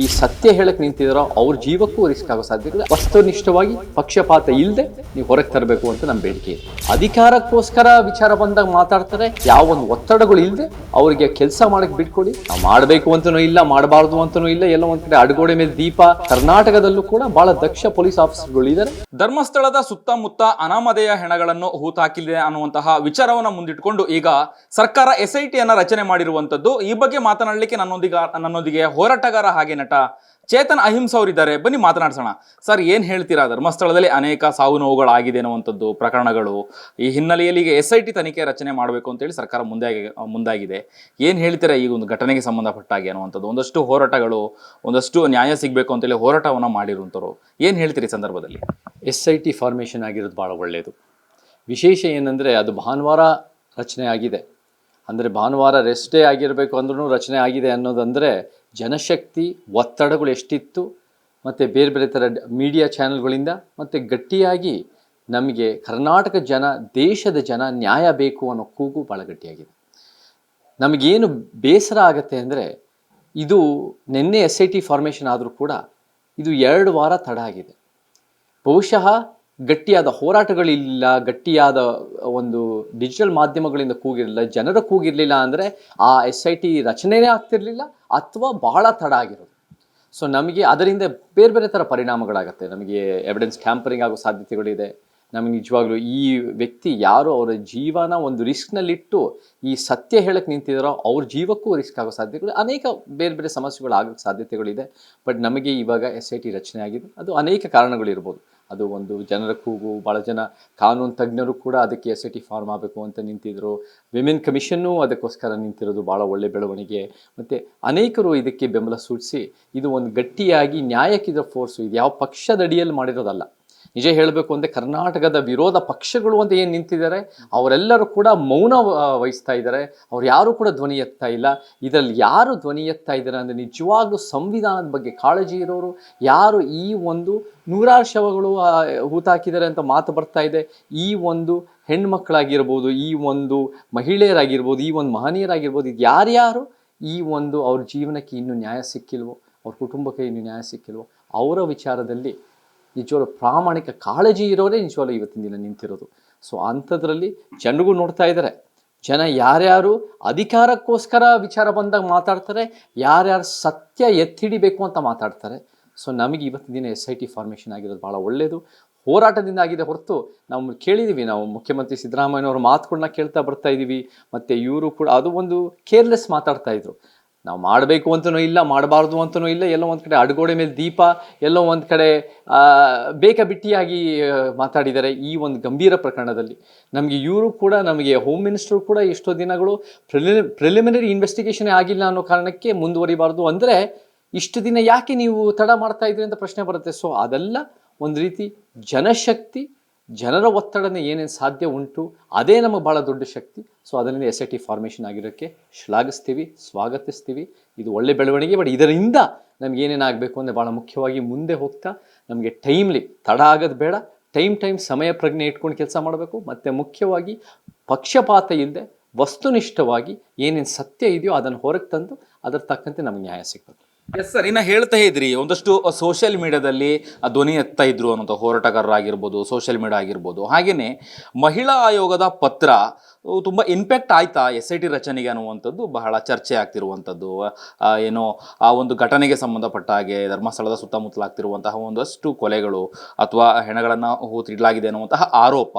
ಈ ಸತ್ಯ ಹೇಳಕ್ ನಿಂತಿದಾರೋ ಅವ್ರ ಜೀವಕ್ಕೂ ರಿಸ್ಕ್ ಆಗೋ ಸಾಧ್ಯತೆ ವಸ್ತುನಿಷ್ಠವಾಗಿ ಪಕ್ಷಪಾತ ಇಲ್ಲದೆ ನೀವು ಹೊರಗೆ ತರಬೇಕು ಅಂತ ನಮ್ಮ ಬೇಡಿಕೆ ಅಧಿಕಾರಕ್ಕೋಸ್ಕರ ವಿಚಾರ ಬಂದಾಗ ಮಾತಾಡ್ತಾರೆ. ಯಾವ ಒಂದು ಒತ್ತಡಗಳು ಇಲ್ಲದೆ ಅವರಿಗೆ ಕೆಲಸ ಮಾಡಕ್ ಬಿಟ್ಕೊಡಿ. ನಾವು ಮಾಡಬೇಕು ಅಂತನೂ ಇಲ್ಲ, ಮಾಡಬಾರದು ಅಂತನೂ ಇಲ್ಲ, ಎಲ್ಲ ಒಂದ್ ಕಡೆ ಅಡುಗೋಡೆ ಮೇಲೆ ದೀಪ. ಕರ್ನಾಟಕದಲ್ಲೂ ಕೂಡ ಬಹಳ ದಕ್ಷ ಪೊಲೀಸ್ ಆಫೀಸರ್ಗಳು ಇದ್ದಾರೆ ಧರ್ಮಸ್ಥಳದ ಸುತ್ತಮುತ್ತ ಅನಾಮಧೇಯ ಹೆಣಗಳನ್ನು ಹೂತಾಕಿದೆ ಅನ್ನುವಂತಹ ವಿಚಾರವನ್ನ ಮುಂದಿಟ್ಕೊಂಡು ಈಗ ಸರ್ಕಾರ ಎಸ್ ಐ ರಚನೆ ಮಾಡಿರುವಂತದ್ದು ಈ ಬಗ್ಗೆ ಮಾತನಾಡಲಿಕ್ಕೆ ನನ್ನೊಂದಿಗೆ ನನ್ನೊಂದಿಗೆ ಹೋರಾಟಗಾರ ಹಾಗೆ ನಟ ಚೇತನ್ ಅಹಿಂಸ ಅವರಿದ್ದಾರೆ. ಬನ್ನಿ ಮಾತನಾಡ್ಸೋಣ. ಸರ್, ಏನ್ ಹೇಳ್ತೀರಾ? ಧರ್ಮಸ್ಥಳದಲ್ಲಿ ಅನೇಕ ಸಾವು ನೋವುಗಳಾಗಿದೆ ಅನ್ನುವಂಥದ್ದು ಪ್ರಕರಣಗಳು. ಈ ಹಿನ್ನೆಲೆಯಲ್ಲಿ ಎಸ್ ಐ ಟಿ ತನಿಖೆ ರಚನೆ ಮಾಡಬೇಕು ಅಂತೇಳಿ ಸರ್ಕಾರ ಮುಂದೆ ಮುಂದಾಗಿದೆ. ಏನ್ ಹೇಳ್ತೀರಾ ಈ ಒಂದು ಘಟನೆಗೆ ಸಂಬಂಧಪಟ್ಟಾಗಿ ಅನ್ನುವಂಥದ್ದು ಒಂದಷ್ಟು ಹೋರಾಟಗಳು, ಒಂದಷ್ಟು ನ್ಯಾಯ ಸಿಗಬೇಕು ಅಂತೇಳಿ ಹೋರಾಟವನ್ನ ಮಾಡಿರುವಂಥವ್ರು. ಏನ್ ಹೇಳ್ತೀರಿ ಸಂದರ್ಭದಲ್ಲಿ? ಎಸ್ ಐ ಟಿ ಫಾರ್ಮೇಷನ್ ಆಗಿರೋದು ಭಾಳ ಒಳ್ಳೆಯದು ವಿಶೇಷ ಏನಂದರೆ ಅದು ಭಾನುವಾರ ರಚನೆ ಆಗಿದೆ. ಅಂದರೆ ಭಾನುವಾರ ರೆಸ್ಟೇ ಆಗಿರಬೇಕು ಅಂದ್ರೂ ರಚನೆ ಆಗಿದೆ ಅನ್ನೋದಂದರೆ ಜನಶಕ್ತಿ, ಒತ್ತಡಗಳು ಎಷ್ಟಿತ್ತು, ಮತ್ತು ಬೇರೆ ಬೇರೆ ಥರ ಮೀಡಿಯಾ ಚಾನೆಲ್ಗಳಿಂದ ಮತ್ತು ಗಟ್ಟಿಯಾಗಿ ನಮಗೆ ಕರ್ನಾಟಕ ಜನ, ದೇಶದ ಜನ ನ್ಯಾಯ ಬೇಕು ಅನ್ನೋ ಕೂಗು ಭಾಳ ಗಟ್ಟಿಯಾಗಿದೆ. ನಮಗೇನು ಬೇಸರ ಆಗುತ್ತೆ ಅಂದರೆ, ಇದು ನಿನ್ನೆ ಎಸ್ ಐ ಟಿ ಫಾರ್ಮೇಷನ್ ಆದರೂ ಕೂಡ, ಇದು ಎರಡು ವಾರ ತಡ ಆಗಿದೆ. ಬಹುಶಃ ಗಟ್ಟಿಯಾದ ಹೋರಾಟಗಳಿಲ್ಲ, ಗಟ್ಟಿಯಾದ ಒಂದು ಡಿಜಿಟಲ್ ಮಾಧ್ಯಮಗಳಿಂದ ಕೂಗಿರಲಿಲ್ಲ, ಜನರ ಕೂಗಿರಲಿಲ್ಲ ಅಂದರೆ ಆ ಎಸ್ ಐ ಟಿ ರಚನೆಯೇ ಆಗ್ತಿರಲಿಲ್ಲ ಅಥವಾ ಬಹಳ ತಡ ಆಗಿರೋದು. ಸೊ ನಮಗೆ ಅದರಿಂದ ಬೇರೆ ಬೇರೆ ಥರ ಪರಿಣಾಮಗಳಾಗತ್ತೆ. ನಮಗೆ ಎವಿಡೆನ್ಸ್ ಟ್ಯಾಂಪರಿಂಗ್ ಆಗೋ ಸಾಧ್ಯತೆಗಳಿದೆ. ನಮಗೆ ನಿಜವಾಗ್ಲೂ ಈ ವ್ಯಕ್ತಿ ಯಾರು, ಅವರ ಜೀವನ ಒಂದು ರಿಸ್ಕ್ನಲ್ಲಿಟ್ಟು ಈ ಸತ್ಯ ಹೇಳಕ್ಕೆ ನಿಂತಿದ್ದಾರೋ ಅವ್ರ ಜೀವಕ್ಕೂ ರಿಸ್ಕ್ ಆಗೋ ಸಾಧ್ಯತೆಗಳು, ಅನೇಕ ಬೇರೆ ಬೇರೆ ಸಮಸ್ಯೆಗಳು ಆಗೋಕ್ಕೆ ಸಾಧ್ಯತೆಗಳಿದೆ. ಬಟ್ ನಮಗೆ ಇವಾಗ ಎಸ್ ಐ ಟಿ ರಚನೆ ಆಗಿದೆ. ಅದು ಅನೇಕ ಕಾರಣಗಳಿರ್ಬೋದು. ಅದು ಒಂದು ಜನರ ಕೂಗು ಭಾಳ ಜನ ಕಾನೂನು ತಜ್ಞರು ಕೂಡ ಅದಕ್ಕೆ ಎಸ್ ಐ ಫಾರ್ಮ್ ಆಗಬೇಕು ಅಂತ ನಿಂತಿದ್ರು. ವಿಮೆನ್ ಕಮಿಷನ್ನು ಅದಕ್ಕೋಸ್ಕರ ನಿಂತಿರೋದು ಭಾಳ ಒಳ್ಳೆ ಬೆಳವಣಿಗೆ. ಮತ್ತು ಅನೇಕರು ಇದಕ್ಕೆ ಬೆಂಬಲ ಸೂಚಿಸಿ, ಇದು ಒಂದು ಗಟ್ಟಿಯಾಗಿ ನ್ಯಾಯಕ್ಕಿದ ಫೋರ್ಸು ಇದು ಯಾವ ಪಕ್ಷದ ಅಡಿಯಲ್ಲಿ ಮಾಡಿರೋದಲ್ಲ. ನಿಜ ಹೇಳಬೇಕು ಅಂದರೆ ಕರ್ನಾಟಕದ ವಿರೋಧ ಪಕ್ಷಗಳು ಅಂತ ಏನು ನಿಂತಿದ್ದಾರೆ, ಅವರೆಲ್ಲರೂ ಕೂಡ ಮೌನ ವಹಿಸ್ತಾ ಇದ್ದಾರೆ. ಅವ್ರು ಯಾರೂ ಕೂಡ ಧ್ವನಿ ಎತ್ತಾ ಇಲ್ಲ. ಇದರಲ್ಲಿ ಯಾರು ಧ್ವನಿ ಎತ್ತಾ ಇದ್ದಾರೆ ಅಂದರೆ ನಿಜವಾಗ್ಲೂ ಸಂವಿಧಾನದ ಬಗ್ಗೆ ಕಾಳಜಿ ಇರೋರು ಯಾರು ಈ ಒಂದು ನೂರಾರು ಶವಗಳು ಹೂತಾಕಿದ್ದಾರೆ ಅಂತ ಮಾತು ಬರ್ತಾ ಇದೆ. ಈ ಒಂದು ಹೆಣ್ಮಕ್ಳಾಗಿರ್ಬೋದು, ಈ ಒಂದು ಮಹಿಳೆಯರಾಗಿರ್ಬೋದು, ಈ ಒಂದು ಮಹನೀಯರಾಗಿರ್ಬೋದು, ಇದು ಯಾರ್ಯಾರು? ಈ ಒಂದು ಅವ್ರ ಜೀವನಕ್ಕೆ ಇನ್ನೂ ನ್ಯಾಯ ಸಿಕ್ಕಿಲ್ವೋ, ಅವ್ರ ಕುಟುಂಬಕ್ಕೆ ಇನ್ನೂ ನ್ಯಾಯ ಸಿಕ್ಕಿಲ್ವೋ, ಅವರ ವಿಚಾರದಲ್ಲಿ ನಿಜವಾಗ್ಲೂ ಪ್ರಾಮಾಣಿಕ ಕಾಳಜಿ ಇರೋರೇ ನಿಜವಾಗ್ಲೂ ಇವತ್ತಿನ ದಿನ ನಿಂತಿರೋದು. ಸೊ ಅಂಥದ್ರಲ್ಲಿ ಜನಗೂ ನೋಡ್ತಾ ಇದ್ದಾರೆ ಜನ ಯಾರ್ಯಾರು ಅಧಿಕಾರಕ್ಕೋಸ್ಕರ ವಿಚಾರ ಬಂದಾಗ ಮಾತಾಡ್ತಾರೆ, ಯಾರ್ಯಾರು ಸತ್ಯ ಎತ್ತಿಡಿಬೇಕು ಅಂತ ಮಾತಾಡ್ತಾರೆ. ಸೊ ನಮಗೆ ಇವತ್ತಿನ ದಿನ ಎಸ್ ಐ ಟಿ ಫಾರ್ಮೇಷನ್ ಆಗಿರೋದು ಭಾಳ ಒಳ್ಳೆಯದು ಹೋರಾಟದಿಂದ ಆಗಿದೆ ಹೊರತು ನಾವು ಕೇಳಿದ್ದೀವಿ ನಾವು ಮುಖ್ಯಮಂತ್ರಿ ಸಿದ್ದರಾಮಯ್ಯನವ್ರ ಮಾತುಗಳನ್ನ ಕೇಳ್ತಾ ಬರ್ತಾ ಇದ್ದೀವಿ ಮತ್ತು ಇವರು ಕೂಡ ಅದು ಒಂದು ಕೇರ್ಲೆಸ್ ಮಾತಾಡ್ತಾ ಇದ್ರು. ನಾವು ಮಾಡಬೇಕು ಅಂತನೂ ಇಲ್ಲ, ಮಾಡಬಾರ್ದು ಅಂತನೂ ಇಲ್ಲ, ಎಲ್ಲೋ ಒಂದು ಕಡೆ ಅಡುಗೋಡೆ ಮೇಲೆ ದೀಪ, ಎಲ್ಲೋ ಒಂದು ಕಡೆ ಬೇಕ ಬಿಟ್ಟಿಯಾಗಿ ಮಾತಾಡಿದ್ದಾರೆ ಈ ಒಂದು ಗಂಭೀರ ಪ್ರಕರಣದಲ್ಲಿ. ನಮಗೆ ಇವರು ಕೂಡ, ನಮಗೆ ಹೋಮ್ ಮಿನಿಸ್ಟರ್ ಕೂಡ ಎಷ್ಟೋ ದಿನಗಳು ಪ್ರಿಲಿ ಪ್ರಿಲಿಮಿನರಿ ಇನ್ವೆಸ್ಟಿಗೇಷನ್ ಆಗಿಲ್ಲ ಅನ್ನೋ ಕಾರಣಕ್ಕೆ ಮುಂದುವರಿಬಾರ್ದು ಅಂದರೆ ಇಷ್ಟು ದಿನ ಯಾಕೆ ನೀವು ತಡ ಮಾಡ್ತಾ ಇದ್ರಿ ಅಂತ ಪ್ರಶ್ನೆ ಬರುತ್ತೆ. ಸೊ ಅದೆಲ್ಲ ಒಂದು ರೀತಿ ಜನಶಕ್ತಿ ಜನರ ಒತ್ತಡನ ಏನೇನು ಸಾಧ್ಯ ಉಂಟು, ಅದೇ ನಮಗೆ ಭಾಳ ದೊಡ್ಡ ಶಕ್ತಿ. ಸೊ ಅದರಿಂದ ಎಸ್ ಐ ಟಿ ಫಾರ್ಮೇಷನ್ ಆಗಿರೋಕ್ಕೆ ಶ್ಲಾಘಿಸ್ತೀವಿ, ಸ್ವಾಗತಿಸ್ತೀವಿ. ಇದು ಒಳ್ಳೆ ಬೆಳವಣಿಗೆ ಬಟ್ ಇದರಿಂದ ನಮ್ಗೆ ಏನೇನಾಗಬೇಕು ಅಂದರೆ ಭಾಳ ಮುಖ್ಯವಾಗಿ ಮುಂದೆ ಹೋಗ್ತಾ, ನಮಗೆ ಟೈಮ್ಲಿ ತಡ ಆಗೋದು ಬೇಡ. ಟೈಮ್ ಟೈಮ್ ಸಮಯ ಪ್ರಜ್ಞೆ ಇಟ್ಕೊಂಡು ಕೆಲಸ ಮಾಡಬೇಕು. ಮತ್ತು ಮುಖ್ಯವಾಗಿ ಪಕ್ಷಪಾತ ಇಲ್ಲದೆ ವಸ್ತುನಿಷ್ಠವಾಗಿ ಏನೇನು ಸತ್ಯ ಇದೆಯೋ ಅದನ್ನು ಹೊರಗೆ ತಂದು ಅದರ ತಕ್ಕಂತೆ ನಮಗೆ ನ್ಯಾಯ ಸಿಗಬೇಕು ಎಸ್ ಸರ್ ಇನ್ನು ಹೇಳ್ತಾ ಇದ್ರಿ, ಒಂದಷ್ಟು ಸೋಷಿಯಲ್ ಮೀಡಿಯಾದಲ್ಲಿ ಧ್ವನಿ ಎತ್ತಾ ಇದ್ರು ಅನ್ನೋದು ಹೋರಾಟಗಾರರಾಗಿರ್ಬೋದು ಸೋಷಿಯಲ್ ಮೀಡಿಯಾ ಆಗಿರ್ಬೋದು. ಹಾಗೆಯೇ ಮಹಿಳಾ ಆಯೋಗದ ಪತ್ರ ತುಂಬಾ ಇಂಪ್ಯಾಕ್ಟ್ ಆಯ್ತಾ ಎಸ್ ಐ ಟಿ ರಚನೆಗೆ ಅನ್ನುವಂಥದ್ದು? ಬಹಳ ಚರ್ಚೆ ಆಗ್ತಿರುವಂಥದ್ದು. ಏನೋ, ಆ ಒಂದು ಘಟನೆಗೆ ಸಂಬಂಧಪಟ್ಟ ಹಾಗೆ, ಧರ್ಮಸ್ಥಳದ ಸುತ್ತಮುತ್ತಲಾಗ್ತಿರುವಂತಹ ಒಂದಷ್ಟು ಕೊಲೆಗಳು ಅಥವಾ ಹೆಣಗಳನ್ನು ಹೂತಿಡಲಾಗಿದೆ ಅನ್ನುವಂತಹ ಆರೋಪ.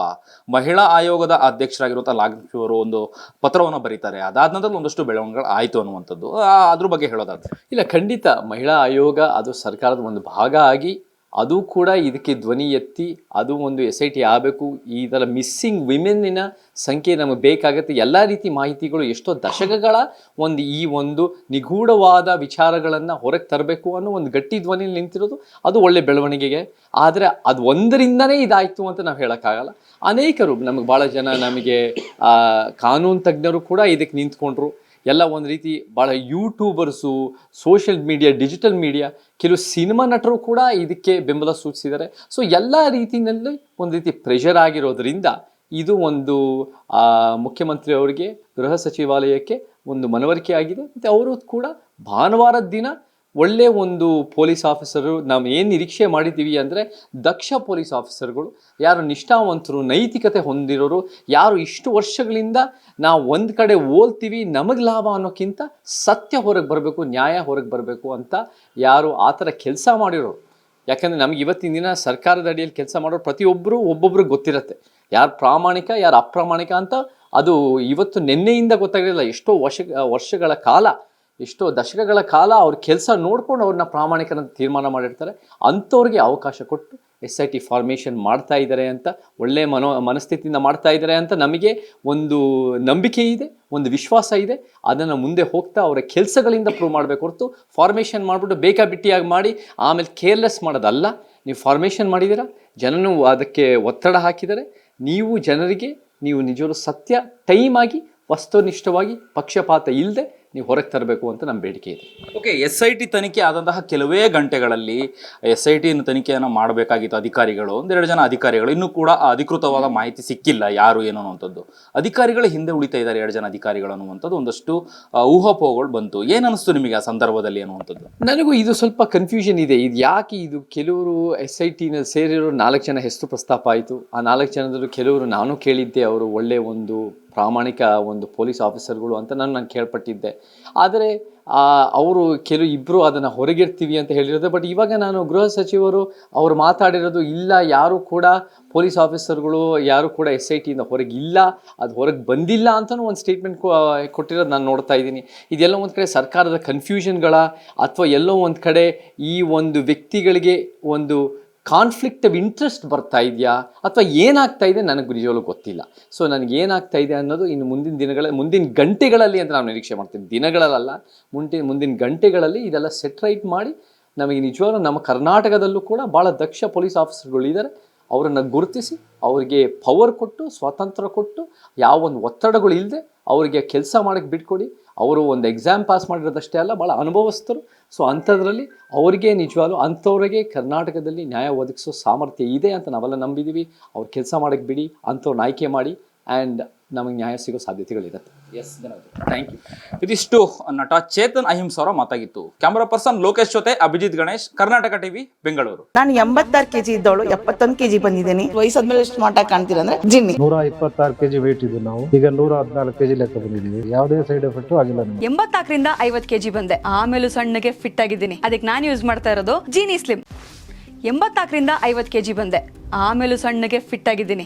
ಮಹಿಳಾ ಆಯೋಗದ ಅಧ್ಯಕ್ಷರಾಗಿರುವಂಥ ಲಾಗ್ನೀಶ್ ಅವರು ಒಂದು ಪತ್ರವನ್ನು ಬರೀತಾರೆ. ಅದಾದ ನಂತರ ಒಂದಷ್ಟು ಬೆಳವಣಿಗೆಗಳು ಆಯಿತು ಅನ್ನುವಂಥದ್ದು. ಅದ್ರ ಬಗ್ಗೆ ಹೇಳೋದಾದ್ರೆ. ಇಲ್ಲ, ಖಂಡಿತ. ಮಹಿಳಾ ಆಯೋಗ ಅದು ಸರ್ಕಾರದ ಒಂದು ಭಾಗ ಆಗಿ ಅದು ಕೂಡ ಇದಕ್ಕೆ ಧ್ವನಿ ಎತ್ತಿ, ಅದು ಒಂದು ಎಸ್ ಐ ಟಿ ಆಗಬೇಕು. ಈ ಥರ ಮಿಸ್ಸಿಂಗ್ ವಿಮೆನ್ನಿನ ಸಂಖ್ಯೆ ನಮಗೆ ಬೇಕಾಗುತ್ತೆ. ಎಲ್ಲ ರೀತಿ ಮಾಹಿತಿಗಳು ಎಷ್ಟೋ ದಶಕಗಳ ಒಂದು ಈ ಒಂದು ನಿಗೂಢವಾದ ವಿಚಾರಗಳನ್ನು ಹೊರಗೆ ತರಬೇಕು ಅನ್ನೋ ಒಂದು ಗಟ್ಟಿ ಧ್ವನಿ ನಿಂತಿರೋದು. ಅದು ಒಳ್ಳೆ ಬೆಳವಣಿಗೆಗೆ. ಆದರೆ ಅದು ಒಂದರಿಂದನೇ ಇದಾಯಿತು ಅಂತ ನಾವು ಹೇಳೋಕ್ಕಾಗಲ್ಲ. ಅನೇಕರು, ನಮಗೆ ಭಾಳ ಜನ ನಮಗೆ ಕಾನೂನು ತಜ್ಞರು ಕೂಡ ಇದಕ್ಕೆ ನಿಂತ್ಕೊಂಡ್ರು. ಎಲ್ಲ ಒಂದು ರೀತಿ ಭಾಳ YouTubers social media digital media ಕೆಲವು ಸಿನಿಮಾ ನಟರು ಕೂಡ ಇದಕ್ಕೆ ಬೆಂಬಲ ಸೂಚಿಸಿದ್ದಾರೆ. ಸೊ ಎಲ್ಲ ರೀತಿಯಲ್ಲಿ ಒಂದು ರೀತಿ ಪ್ರೆಷರ್ ಆಗಿರೋದ್ರಿಂದ ಇದು ಒಂದು ಮುಖ್ಯಮಂತ್ರಿ ಅವರಿಗೆ ಗೃಹ ಸಚಿವಾಲಯಕ್ಕೆ ಒಂದು ಮನವರಿಕೆ ಆಗಿದೆ. ಮತ್ತು ಅವರು ಕೂಡ ಭಾನುವಾರದ ದಿನ ಒಳ್ಳೆ ಒಂದು ಪೊಲೀಸ್ ಆಫೀಸರು, ನಾವು ಏನು ನಿರೀಕ್ಷೆ ಮಾಡಿದ್ದೀವಿ ಅಂದರೆ ದಕ್ಷ ಪೊಲೀಸ್ ಆಫೀಸರ್ಗಳು, ಯಾರು ನಿಷ್ಠಾವಂತರು, ನೈತಿಕತೆ ಹೊಂದಿರೋರು, ಯಾರು ಇಷ್ಟು ವರ್ಷಗಳಿಂದ ನಾವು ಒಂದು ಕಡೆ ಓಲ್ತೀವಿ, ನಮಗೆ ಲಾಭ ಅನ್ನೋಕ್ಕಿಂತ ಸತ್ಯ ಹೊರಗೆ ಬರಬೇಕು, ನ್ಯಾಯ ಹೊರಗೆ ಬರಬೇಕು ಅಂತ ಯಾರು ಆ ಥರ ಕೆಲಸ ಮಾಡಿರೋರು. ಯಾಕಂದರೆ ನಮ್ಗೆ ಇವತ್ತಿನ ದಿನ ಸರ್ಕಾರದ ಅಡಿಯಲ್ಲಿ ಕೆಲಸ ಮಾಡೋರು ಪ್ರತಿಯೊಬ್ಬರು ಒಬ್ಬೊಬ್ರಿಗೆ ಗೊತ್ತಿರುತ್ತೆ. ಯಾರು ಪ್ರಾಮಾಣಿಕ, ಯಾರು ಅಪ್ರಾಮಾಣಿಕ ಅಂತ ಅದು ಇವತ್ತು ನಿನ್ನೆಯಿಂದ ಗೊತ್ತಾಗಿರಲಿಲ್ಲ ಎಷ್ಟೋ ವರ್ಷ, ವರ್ಷಗಳ ಕಾಲ ಎಷ್ಟೋ ದಶಕಗಳ ಕಾಲ ಅವ್ರ ಕೆಲಸ ನೋಡ್ಕೊಂಡು ಅವ್ರನ್ನ ಪ್ರಾಮಾಣಿಕರ ತೀರ್ಮಾನ ಮಾಡಿರ್ತಾರೆ. ಅಂಥವ್ರಿಗೆ ಅವಕಾಶ ಕೊಟ್ಟು ಎಸ್ ಐ ಟಿ ಫಾರ್ಮೇಷನ್ ಮಾಡ್ತಾ ಇದ್ದಾರೆ ಅಂತ, ಒಳ್ಳೆ ಮನೋ, ಮನಸ್ಥಿತಿಯಿಂದ ಮಾಡ್ತಾ ಇದ್ದಾರೆ ಅಂತ ನಮಗೆ ಒಂದು ನಂಬಿಕೆ ಇದೆ, ಒಂದು ವಿಶ್ವಾಸ ಇದೆ. ಅದನ್ನು ಮುಂದೆ ಹೋಗ್ತಾ ಅವರ ಕೆಲಸಗಳಿಂದ ಪ್ರೂವ್ ಮಾಡಬೇಕು ಹೊರತು ಫಾರ್ಮೇಷನ್ ಮಾಡಿಬಿಟ್ಟು ಬೇಕಾಬಿಟ್ಟಿಯಾಗಿ ಮಾಡಿ ಆಮೇಲೆ ಕೇರ್ಲೆಸ್ ಮಾಡೋದಲ್ಲ. ನೀವು ಫಾರ್ಮೇಷನ್ ಮಾಡಿದ್ದೀರಾ? ಜನನು ಅದಕ್ಕೆ ಒತ್ತಡ ಹಾಕಿದರೆ ನೀವು ಜನರಿಗೆ, ನೀವು ನಿಜವಾದ ಸತ್ಯ ಟೈಮ್ ಆಗಿ, ವಸ್ತುನಿಷ್ಠವಾಗಿ, ಪಕ್ಷಪಾತ ಇಲ್ಲದೆ ನೀವು ಹೊರಗೆ ತರಬೇಕು ಅಂತ ನಮ್ಮ ಬೇಡಿಕೆ ಇದೆ. ಓಕೆ ಎಸ್ ಐ ಟಿ ತನಿಖೆ ಆದಂತಹ ಕೆಲವೇ ಗಂಟೆಗಳಲ್ಲಿ ಎಸ್ ಐ ಟಿಯನ್ನು ತನಿಖೆಯನ್ನು ಮಾಡಬೇಕಾಗಿತ್ತು ಅಧಿಕಾರಿಗಳು. ಒಂದೆರಡು ಜನ ಅಧಿಕಾರಿಗಳು. ಇನ್ನೂ ಕೂಡ ಆ ಅಧಿಕೃತವಾದ ಮಾಹಿತಿ ಸಿಕ್ಕಿಲ್ಲ ಯಾರು ಏನು ಅನ್ನುವಂಥದ್ದು. ಅಧಿಕಾರಿಗಳ ಹಿಂದೆ ಉಳಿತಾ ಇದ್ದಾರೆ ಎರಡು ಜನ ಅಧಿಕಾರಿಗಳು ಅನ್ನುವಂಥದ್ದು. ಒಂದಷ್ಟು ಊಹಾಪೋಹಗಳು ಬಂತು. ಏನು ಅನಿಸ್ತು ನಿಮಗೆ ಆ ಸಂದರ್ಭದಲ್ಲಿ ಅನ್ನುವಂಥದ್ದು? ನನಗೂ ಇದು ಸ್ವಲ್ಪ ಕನ್ಫ್ಯೂಷನ್ ಇದೆ. ಇದು ಯಾಕೆ ಇದು ಕೆಲವರು ಎಸ್ ಐ ಟಿನ ಸೇರಿರೋ ನಾಲ್ಕು ಜನ ಹೆಸರು ಪ್ರಸ್ತಾಪ ಆಯಿತು. ಆ ನಾಲ್ಕು ಜನದಲ್ಲೂ ಕೆಲವರು ನಾನು ಕೇಳಿದ್ದೆ ಅವರು ಒಳ್ಳೆಯ ಒಂದು ಪ್ರಾಮಾಣಿಕ ಒಂದು ಪೊಲೀಸ್ ಆಫೀಸರ್ಗಳು ಅಂತ ನಾನು ನಾನು ಕೇಳ್ಪಟ್ಟಿದ್ದೆ. ಆದರೆ ಅವರು ಕೆಲವು ಇಬ್ಬರು ಅದನ್ನು ಹೊರಗಿರ್ತೀವಿ ಅಂತ ಹೇಳಿರೋದು, ಬಟ್ ಇವಾಗ ನಾನು ಗೃಹ ಸಚಿವರು ಅವರು ಮಾತಾಡಿರೋದು ಇಲ್ಲ, ಯಾರು ಕೂಡ ಪೊಲೀಸ್ ಆಫೀಸರ್ಗಳು, ಯಾರು ಕೂಡ ಎಸ್ ಐ ಟಿಯಿಂದ ಇಲ್ಲ ಅದು ಹೊರಗೆ ಬಂದಿಲ್ಲ ಅಂತಲೂ ಒಂದು ಸ್ಟೇಟ್ಮೆಂಟ್ ಕೊಟ್ಟಿರೋದು ನಾನು ನೋಡ್ತಾ ಇದ್ದೀನಿ. ಇದೆಲ್ಲ ಒಂದು ಕಡೆ ಸರ್ಕಾರದ ಕನ್ಫ್ಯೂಷನ್ಗಳ ಅಥವಾ ಎಲ್ಲೋ ಒಂದು ಕಡೆ ಈ ಒಂದು ವ್ಯಕ್ತಿಗಳಿಗೆ ಒಂದು ಕಾನ್ಫ್ಲಿಕ್ಟ್ ಆಫ್ ಇಂಟ್ರೆಸ್ಟ್ ಬರ್ತಾ ಇದೆಯಾ ಅಥವಾ ಏನಾಗ್ತಾ ಇದೆ ನನಗೆ ನಿಜವಾಗ್ಲೂ ಗೊತ್ತಿಲ್ಲ. ಸೊ ನನಗೆ ಏನಾಗ್ತಾ ಇದೆ ಅನ್ನೋದು ಇನ್ನು ಮುಂದಿನ ದಿನಗಳ, ಮುಂದಿನ ಗಂಟೆಗಳಲ್ಲಿ ಅಂತ ನಾನು ನಿರೀಕ್ಷೆ ಮಾಡ್ತೀನಿ ದಿನಗಳಲ್ಲ ಮುಂದಿನ ಮುಂದಿನ ಗಂಟೆಗಳಲ್ಲಿ ಇದೆಲ್ಲ ಸೆಟ್ ರೈಟ್ ಮಾಡಿ ನಮಗೆ ನಿಜವಾಗ್ಲೂ ನಮ್ಮ ಕರ್ನಾಟಕದಲ್ಲೂ ಕೂಡ ಭಾಳ ದಕ್ಷ ಪೊಲೀಸ್ ಆಫೀಸರ್ಗಳು ಇದ್ದಾರೆ ಅವರನ್ನು ಗುರುತಿಸಿ ಅವರಿಗೆ ಪವರ್ ಕೊಟ್ಟು, ಸ್ವಾತಂತ್ರ್ಯ ಕೊಟ್ಟು ಯಾವ ಒಂದು ಒತ್ತಡಗಳು ಇಲ್ಲದೆ ಅವರಿಗೆ ಕೆಲಸ ಮಾಡೋಕ್ಕೆ ಬಿಟ್ಕೊಡಿ. ಅವರು ಒಂದು ಎಕ್ಸಾಮ್ ಪಾಸ್ ಮಾಡಿರೋದಷ್ಟೇ ಅಲ್ಲ ಭಾಳ ಅನುಭವಸ್ಥರು. ಸೊ ಅಂಥದ್ರಲ್ಲಿ ಅವರಿಗೆ ನಿಜವಾಗ್ಲೂ ಅಂಥವ್ರಿಗೆ ಕರ್ನಾಟಕದಲ್ಲಿ ನ್ಯಾಯ ಒದಗಿಸೋ ಸಾಮರ್ಥ್ಯ ಇದೆ ಅಂತ ನಾವೆಲ್ಲ ನಂಬಿದ್ದೀವಿ ಅವ್ರು ಕೆಲಸ ಮಾಡೋಕ್ಕೆ ಬಿಡಿ ಅಂಥವ್ರನ್ನ ಆಯ್ಕೆ ಮಾಡಿ. ಆ್ಯಂಡ್ ನಮಗೆ ನ್ಯಾಯ ಸಿಗೋ ಸಾಧ್ಯತೆಗಳಿರುತ್ತೆ ಎಸ್ ಥ್ಯಾಂಕ್ ಯು ಇದಿಷ್ಟು ನಟ ಚೇತನ್ ಅಹಿಂಸ್ ಅವರ ಮಾತಾಗಿತ್ತು. ಕ್ಯಾಮರಾ ಪರ್ಸನ್ ಲೋಕೇಶ್ ಜೊತೆ ಅಭಿಜಿತ್ ಗಣೇಶ್ ಕರ್ನಾಟಕ ಟಿವಿ ಬೆಂಗಳೂರು. ನಾನು ಎಂಬತ್ತಾರು ಕೆಜಿ ಇದ್ದವಳು ಎಪ್ಪತ್ತೊಂದು ಕೆಜಿ ಬಂದಿದ್ದೀನಿ. ವಯಸ್ಸಾದ್ಮೇಲೆ ಎಷ್ಟು ಮಾಟ ಆಗಿ ಕಾಣ್ತೀರ ಅಂದ್ರೆ ಜಿನ್ನಿ. ನೂರ ಇಪ್ಪತ್ತಾರು ಕೆಜಿ ವೆಯ್ಟ್ ಇದ್ದು ನಾವು. ಈಗ ನೂರ ಹದಿನಾಲ್ಕು ಕೆಜಿ ಲೆಕ್ಕ ಬಂದಿದ್ದೀವಿ. ಯಾವುದೇ ಸೈಡ್ ಎಫೆಕ್ಟ್ ಆಗಿಲ್ಲ ಎಂಬತ್ತಾಕರಿಂದ ಎಂಬತ್ನಾಲ್ಕರಿಂದ ಐವತ್ ಕೆಜಿ ಬಂದೆ. ಆಮೇಲೆ ಸಣ್ಣಗೆ ಫಿಟ್ ಆಗಿದ್ದೀನಿ. ಅದಕ್ಕೆ ನಾನು ಯೂಸ್ ಮಾಡ್ತಾ ಇರೋದು ಜೀನಿ ಸ್ಲಿಮ್ ಎಂಬತ್ನಾಲ್ಕರಿಂದ ಐವತ್ ಕೆಜಿ ಬಂದೆ. ಆಮೇಲೂ ಸಣ್ಣಗೆ ಫಿಟ್ ಆಗಿದ್ದೀನಿ.